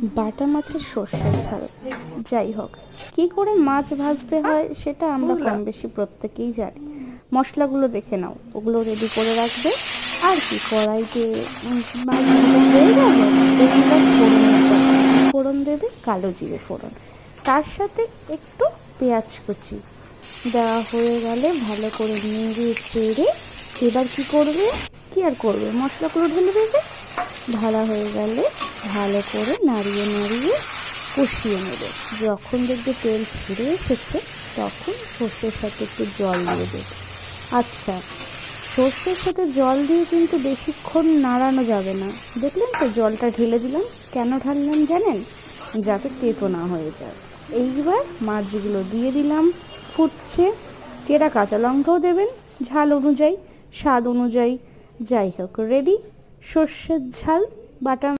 বাটা মাছের সর্ষে ঝাল। যাই হোক কি করে মাছ ভাজতে হয় সেটা আমরা কম বেশি প্রত্যেকেই জানি। মশলাগুলো দেখে নাও ওগুলো রেডি করে রাখবে। আর কি কড়াইতে মাছ হয়ে গেল? ফোড়ন ফোড়ন দেবে কালো জিরে ফোড়ন। তার সাথে একটু পেঁয়াজ কুচি। দেওয়া হয়ে গেলে ভালো করে নেড়ে চেড়ে এবার কি করবে? কি আর করবে? মশলাগুলো ঢেলে দেবে। ঢালা হয়ে গেলে ভালো করে নাড়িয়ে নাড়িয়ে কষিয়ে নেবে। যখন দেখবে তেল ছেড়ে এসেছে, তখন সর্ষের সাথে একটু জল দিয়ে দেবে। আচ্ছা সর্ষের সাথে জল দিয়ে কিন্তু বেশিক্ষণ নাড়ানো যাবে না। দেখলেন তো জলটা ঢেলে দিলাম। কেন ঢাললাম জানেন? যাতে তেতো না হয়ে যায়। এইবার মাছগুলো দিয়ে দিলাম। ফুটছে। চেরা কাঁচা লঙ্কাও দেবেন, ঝাল অনুযায়ী, স্বাদ অনুযায়ী। যাই হোক রেডি সর্ষের ঝাল বাটা